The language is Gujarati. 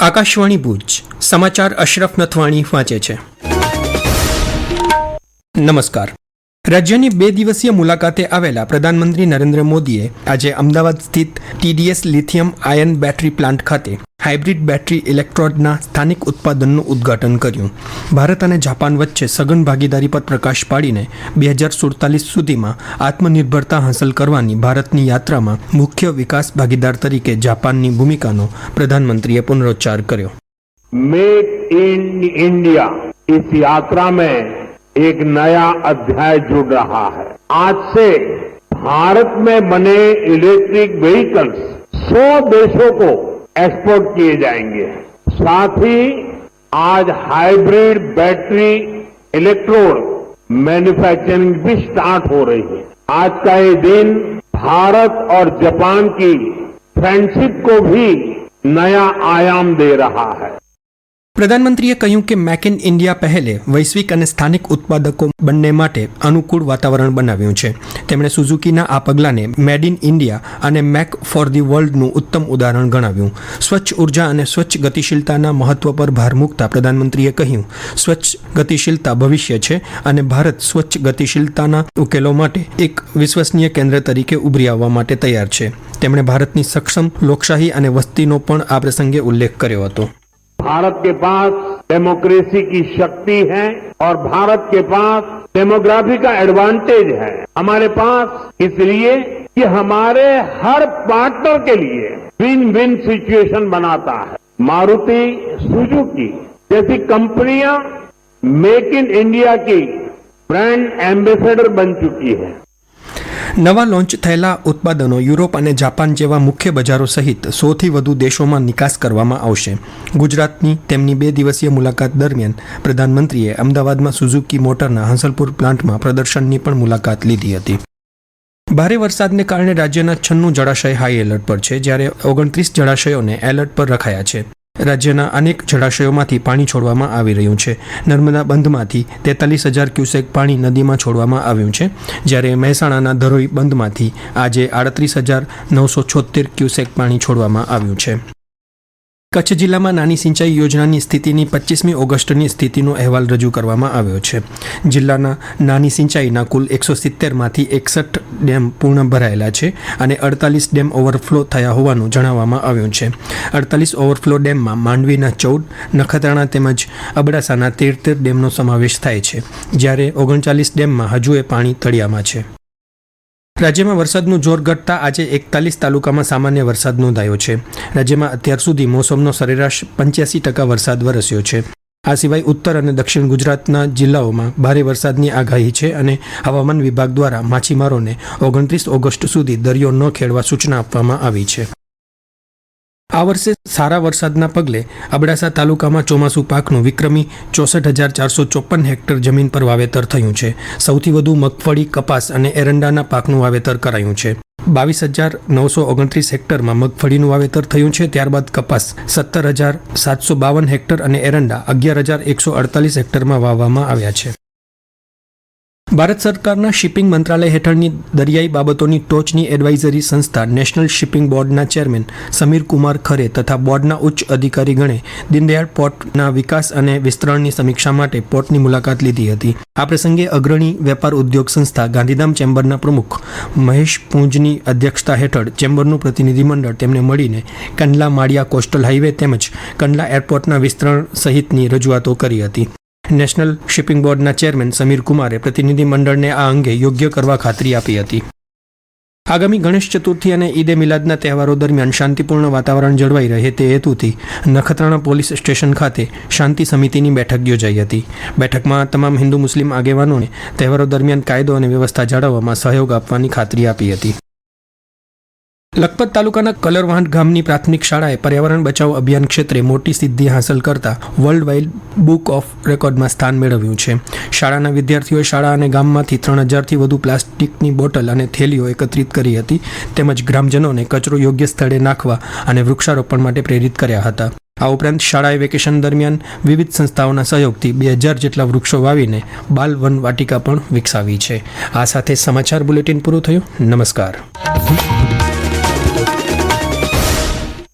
આકાશવાણી ભુજ, સમાચાર અશરફ નથવાણી વાંચે છે. નમસ્કાર. રાજ્યની બે દિવસીય મુલાકાતે આવેલા પ્રધાનમંત્રી નરેન્દ્ર મોદીએ આજે અમદાવાદ સ્થિત TDS lithium ion battery plant ખાતે હાઇબ્રિડ બેટરી ઇલેક્ટ્રોડના સ્થાનિક ઉત્પાદનનું ઉદ્ઘાટન કર્યું ભારત અને જાપાન વચ્ચે સઘન ભાગીદારી પર પ્રકાશ પાડીને બે હજાર સુડતાલીસ સુધીમાં આત્મનિર્ભરતા હાંસલ કરવાની ભારતની યાત્રામાં મુખ્ય વિકાસ ભાગીદાર તરીકે જાપાનની ભૂમિકાનો પ્રધાનમંત્રીએ પુનરોચ્ચાર કર્યો मेक इन इंडिया इस यात्रा में एक नया अध्याय जुड़ रहा है आज से भारत में बने इलेक्ट्रिक व्हीकल्स 100 देशों को एक्सपोर्ट किए जाएँगे। साथ ही आज हाइब्रिड बैटरी इलेक्ट्रोड मैन्युफैक्चरिंग भी स्टार्ट हो रही है। आज का ये दिन भारत और जापान की फ्रेंडशिप को भी नया आयाम दे रहा है। પ્રધાનમંત્રીએ કહ્યું કે મેક ઇન ઇન્ડિયા પહેલે વૈશ્વિક અને સ્થાનિક ઉત્પાદકો બંને માટે અનુકૂળ વાતાવરણ બનાવ્યું છે. તેમણે સુઝુકીના આ પગલાંને મેડ ઇન ઇન્ડિયા અને મેક ફોર ધી વર્લ્ડનું ઉત્તમ ઉદાહરણ ગણાવ્યું. સ્વચ્છ ઊર્જા અને સ્વચ્છ ગતિશીલતાના મહત્વ પર ભાર મૂકતા પ્રધાનમંત્રીએ કહ્યું, સ્વચ્છ ગતિશીલતા ભવિષ્ય છે અને ભારત સ્વચ્છ ગતિશીલતાના ઉકેલો માટે એક વિશ્વસનીય કેન્દ્ર તરીકે ઉભરી આવવા માટે તૈયાર છે. તેમણે ભારતની સક્ષમ લોકશાહી અને વસ્તીનો પણ આ પ્રસંગે ઉલ્લેખ કર્યો હતો. भारत के पास डेमोक्रेसी की शक्ति है और भारत के पास डेमोग्राफी का एडवांटेज है। हमारे पास इसलिए कि हमारे हर पार्टनर के लिए विन विन सिचुएशन बनाता है। मारुति सुजुकी जैसी कंपनियाँ मेक इन इंडिया की ब्रांड एम्बेसडर बन चुकी है। નવા લોન્ચ થયેલા ઉત્પાદનો યુરોપ અને જાપાન જેવા મુખ્ય બજારો સહિત સોથી વધુ દેશોમાં નિકાસ કરવામાં આવશે. ગુજરાતની તેમની બે દિવસીય મુલાકાત દરમિયાન પ્રધાનમંત્રીએ અમદાવાદમાં સુઝુકી મોટરના હંસલપુર પ્લાન્ટમાં પ્રદર્શનની પણ મુલાકાત લીધી હતી. ભારે વરસાદને કારણે રાજ્યના છન્નું જળાશય હાઈ એલર્ટ પર છે, જ્યારે ઓગણત્રીસ જળાશયોને એલર્ટ પર રખાયા છે. રાજ્યના અનેક જળાશયોમાંથી પાણી છોડવામાં આવી રહ્યું છે. નર્મદા બંધમાંથી તેતાલીસ હજાર ક્યુસેક પાણી નદીમાં છોડવામાં આવ્યું છે. જ્યારે મહેસાણાના ધરોઈ બંધમાંથી આજે આડત્રીસ હજાર નવસો છોતેર ક્યુસેક પાણી છોડવામાં આવ્યું છે. કચ્છ જિલ્લામાં નાની સિંચાઈ યોજનાની સ્થિતિની પચીસમી ઓગસ્ટની સ્થિતિનો અહેવાલ રજૂ કરવામાં આવ્યો છે. જિલ્લાના નાની સિંચાઈના કુલ એકસો સિત્તેરમાંથી એકસઠ ડેમ પૂર્ણ ભરાયેલા છે અને અડતાલીસ ડેમ ઓવરફ્લો થયા હોવાનું જણાવવામાં આવ્યું છે. અડતાલીસ ઓવરફ્લો ડેમમાં માંડવીના ચૌદ, નખત્રાણા તેમજ અબડાસાના તેર તેર ડેમનો સમાવેશ થાય છે, જ્યારે ઓગણચાલીસ ડેમમાં હજુએ પાણી તળિયામાં છે. રાજ્યમાં વરસાદનું જોર ઘટતા આજે એકતાલીસ તાલુકામાં સામાન્ય વરસાદ નોંધાયો છે. રાજ્યમાં અત્યાર સુધી મોસમનો સરેરાશ પંચ્યાસી ટકા વરસાદ વરસ્યો છે. આ સિવાય ઉત્તર અને દક્ષિણ ગુજરાતના જિલ્લાઓમાં ભારે વરસાદની આગાહી છે અને હવામાન વિભાગ દ્વારા માછીમારોને ઓગણત્રીસ ઓગસ્ટ સુધી દરિયો ન ખેડવા સૂચના આપવામાં આવી છે. આ વર્ષે સારા વરસાદના પગલે અબડાસા તાલુકામાં ચોમાસુ પાકનું વિક્રમી ચોસઠ હજાર ચારસો ચોપન હેક્ટર જમીન પર વાવેતર થયું છે. સૌથી વધુ મગફળી, કપાસ અને એરંડાના પાકનું વાવેતર કરાયું છે. બાવીસ હજાર નવસો ઓગણત્રીસ હેક્ટરમાં મગફળીનું વાવેતર થયું છે, ત્યારબાદ કપાસ સત્તર હજાર સાતસો બાવન હેક્ટર અને એરંડા અગિયાર હજાર એકસો અડતાલીસ હેક્ટરમાં વાવવામાં આવ્યા છે. ભારત સરકારના શિપિંગ મંત્રાલય હેઠળની દરિયાઈ બાબતોની ટોચની એડવાઇઝરી સંસ્થા નેશનલ શિપિંગ બોર્ડના ચેરમેન સમીર કુમાર ખરે તથા બોર્ડના ઉચ્ચ અધિકારી ગણે દીનદયાળ પોર્ટના વિકાસ અને વિસ્તરણની સમીક્ષા માટે પોર્ટની મુલાકાત લીધી હતી. આ પ્રસંગે અગ્રણી વેપાર ઉદ્યોગ સંસ્થા ગાંધીધામ ચેમ્બરના પ્રમુખ મહેશ પૂંજની અધ્યક્ષતા હેઠળ ચેમ્બરનું પ્રતિનિધિમંડળ તેમને મળીને કંડલા માળિયા કોસ્ટલ હાઈવે તેમજ કંડલા એરપોર્ટના વિસ્તરણ સહિતની રજૂઆતો કરી હતી. નેશનલ શિપિંગ બોર્ડના ચેરમેન સમીર કુમારે પ્રતિનિધિ મંડળને આ અંગે યોગ્ય કરવા ખાતરી આપી હતી. આગામી ગણેશ ચતુર્થી અને ઈદે મિલાદના તહેવારો દરમિયાન શાંતિપૂર્ણ વાતાવરણ જળવાઈ રહે તે હેતુથી નખત્રાણા પોલીસ સ્ટેશન ખાતે શાંતિ સમિતિની બેઠક યોજાઈ હતી. બેઠકમાં તમામ હિન્દુ મુસ્લિમ આગેવાનોને તહેવારો દરમિયાન કાયદો અને વ્યવસ્થા જાળવવામાં સહયોગ આપવાની ખાતરી આપી હતી. લખપત તાલુકાના કલરવાંટ ગામની પ્રાથમિક શાળાએ પર્યાવરણ બચાવ અભિયાન ક્ષેત્રે મોટી સિદ્ધિ હાંસલ કરતા વર્લ્ડ વાઇડ બુક ઓફ રેકોર્ડમાં સ્થાન મેળવ્યું છે. શાળાના વિદ્યાર્થીઓએ શાળા અને ગામમાંથી ત્રણ હજારથી વધુ પ્લાસ્ટિકની બોટલ અને થેલીઓ એકત્રિત કરી હતી, તેમજ ગ્રામજનોને કચરો યોગ્ય સ્થળે નાખવા અને વૃક્ષારોપણ માટે પ્રેરિત કર્યા હતા. આ ઉપરાંત શાળાએ વેકેશન દરમિયાન વિવિધ સંસ્થાઓના સહયોગથી બે હજાર જેટલા વૃક્ષો વાવીને બાલ વન વાટિકા પણ વિકસાવી છે. આ સાથે સમાચાર બુલેટિન પૂરું થયું. નમસ્કાર.